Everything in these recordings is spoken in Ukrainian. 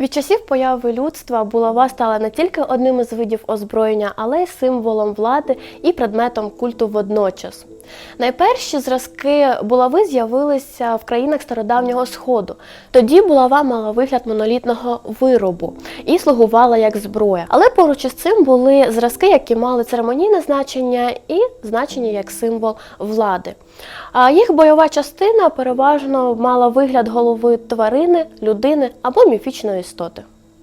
Від часів появи людства булава стала не тільки одним із видів озброєння, але й символом влади і предметом культу водночас. Найперші зразки булави з'явилися в країнах стародавнього сходу. Тоді булава мала вигляд монолітного виробу і слугувала як зброя. Але поруч із цим були зразки, які мали церемонійне значення і значення як символ влади. А їх бойова частина переважно мала вигляд голови тварини, людини або міфічної істоти.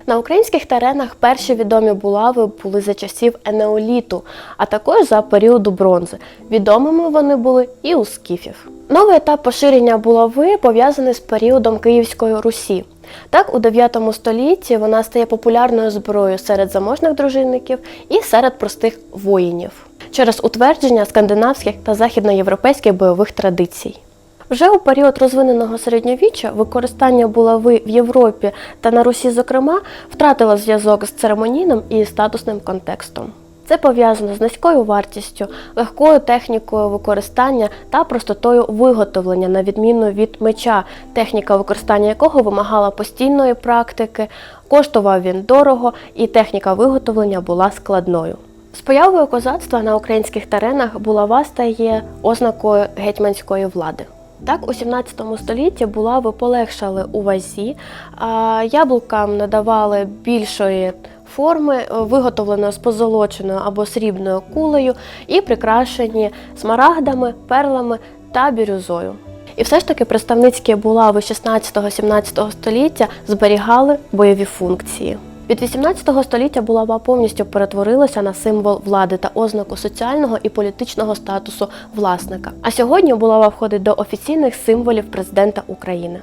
На українських теренах перші відомі булави були за часів енеоліту, а також за періоду бронзи. Відомими вони були і у скіфів. Новий етап поширення булави пов'язаний з періодом Київської Русі. Так, у 9 столітті вона стає популярною зброєю серед заможних дружинників і серед простих воїнів через утвердження скандинавських та західноєвропейських бойових традицій. Вже у період розвиненого середньовіччя використання булави в Європі та на Русі, зокрема, втратило зв'язок з церемонійним і статусним контекстом. Це пов'язано з низькою вартістю, легкою технікою використання та простотою виготовлення, на відміну від меча, техніка використання якого вимагала постійної практики, коштував він дорого, і техніка виготовлення була складною. З появою козацтва на українських теренах булава стає ознакою гетьманської влади. Так, у 17 столітті булави полегшали у вазі, а яблукам надавали більшої форми, е, виготовленої з позолоченою або срібною кулею і прикрашені смарагдами, перлами та бірюзою. І все ж таки представницькі булави 16-17 століття зберігали бойові функції. Від 18 століття булава повністю перетворилася на символ влади та ознаку соціального і політичного статусу власника. А сьогодні булава входить до офіційних символів президента України.